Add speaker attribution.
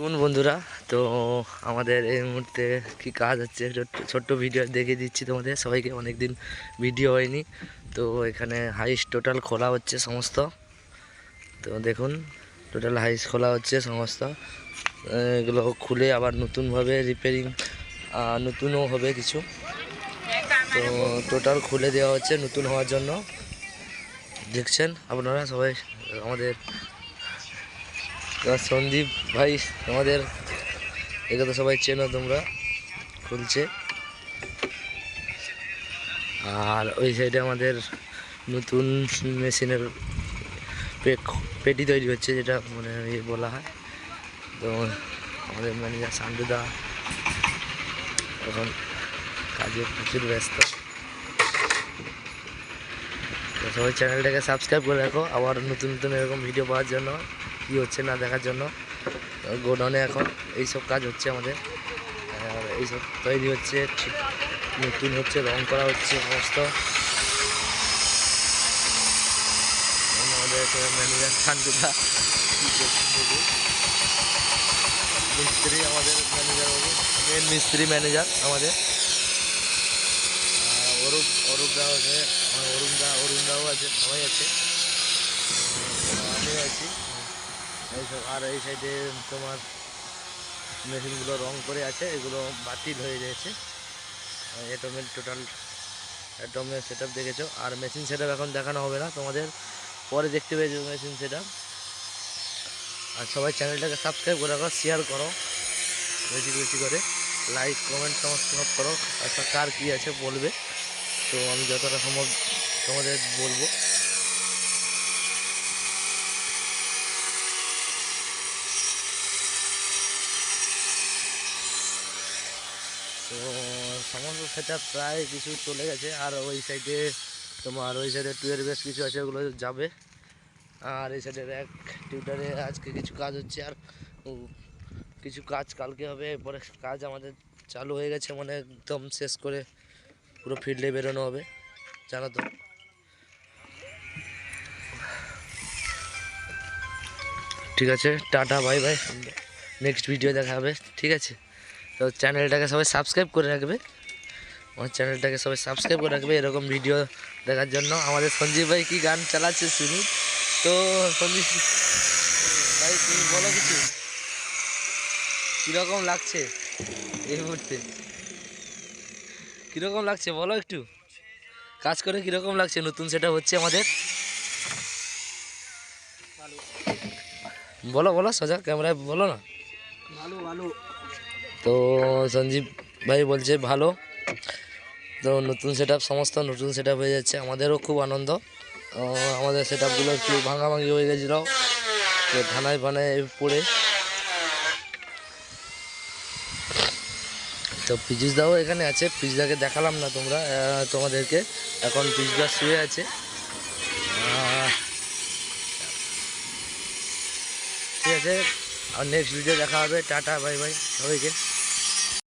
Speaker 1: কোন বন্ধুরা, তো আমাদের এই মুহূর্তে কি কাজ হচ্ছে? ছোট্ট- ভিডিও দেখিয়ে দিচ্ছি তোমাদের। সবাইকে অনেকদিন ভিডিও হয়নি। তো এখানে হাইস টোটাল খোলা হচ্ছে সমস্ত। তো দেখুন টোটাল হাইস খোলা হচ্ছে সমস্ত। এগুলো খুলে আবার নতুনভাবে রিপেয়ারিং নতুনও হবে কিছু। তো টোটাল খুলে দেওয়া হচ্ছে নতুন হওয়ার জন্য। দেখছেন আপনারা সবাই? আমাদের সন্দীপ, ভাই আমাদের একে তো সবাই চেনো, তোমরা খুলছে। আর ওই সাইডে আমাদের নতুন মেশিনের পেটি তৈরি হচ্ছে, যেটা মানে ইয়ে বলা হয়। তো আমাদের ম্যানেজার সান্ডুদা এখন কাজে প্রচুর ব্যস্ত। তো সবাই চ্যানেলটাকে সাবস্ক্রাইব করে রাখো, আবার নতুন নতুন এরকম ভিডিও পাওয়ার জন্য। কী হচ্ছে না দেখার জন্য। গোডাউনে এখন এইসব কাজ হচ্ছে আমাদের। আর এইসব তৈরি হচ্ছে নতুন হচ্ছে, রং করা হচ্ছে সমস্ত। আমাদের ম্যানেজার মিস্ত্রি আমাদের মিস্ত্রি ম্যানেজার আমাদের। অরূপ আছে আছে আছে। আছি। এইসব আর এই সাইডে তোমার মেশিনগুলো রং করে আছে, এগুলো বাতিল হয়ে গেছে। এটমের টোটাল এটমের সেট আপ দেখেছ। আর মেশিন সেট এখন দেখানো হবে না, তোমাদের পরে দেখতে পেয়েছ মেশিন সেট আর সবাই চ্যানেলটাকে সাবস্ক্রাইব করে রাখো শেয়ার করো, বেশি বেশি করে লাইক কমেন্ট সমস্ত সব করো। আচ্ছা কার কী আছে বলবে, তো আমি যতটা সম্ভব তোমাদের বলব। তো সমস্ত সেটা প্রায় কিছু চলে গেছে। আর ওই সাইডে তোমার ওই সাইডে টুয়ের বেশ কিছু আছে, ওগুলো যাবে। আর এই সাইডের এক টিউটারে আজকে কিছু কাজ হচ্ছে। আর কিছু কাজ কালকে হবে, এরপরে কাজ আমাদের চালু হয়ে গেছে মানে একদম শেষ করে পুরো ফিল্ডে বেরোনো হবে। জানো তো। ঠিক আছে, tata bye bye next video দেখা হবে। ঠিক আছে? তো চ্যানেলটাকে সবাই সাবস্ক্রাইব করে রাখবে। আমার চ্যানেলটাকে সবাই সাবস্ক্রাইব করে রাখবে এরকম ভিডিও দেখার জন্য। আমাদের সঞ্জীব ভাই কি গান চালাচ্ছে শুনি। তো সঞ্জীব ভাই, তুমি বলো কিছু? কীরকম লাগছে এই মুহূর্তে? কীরকম লাগছে বলো একটু। কাজ করে কীরকম লাগছে? নতুন সেটা হচ্ছে আমাদের। বলো বলো সোজা ক্যামেরায় বলো না।
Speaker 2: ভালো ভালো।
Speaker 1: তো সঞ্জীব ভাই বলছে, ভালো। তো নতুন সেট সমস্ত নতুন সেট হয়ে যাচ্ছে। আমাদেরও খুব আনন্দ। আমাদের সেট আপগুলো একটু ভাঙাভাঙি হয়ে গেছিল। তো থানায় ফানায় পড়ে। তো পিজুসদাও এখানে আছে। পিজদাকে দেখালাম না তোমরা তোমাদেরকে। এখন পিজদা শুয়ে আছে। ঠিক আছে। আর নেক্সট ভিডিও দেখা হবে। টাটা বাই বাই সবাইকে।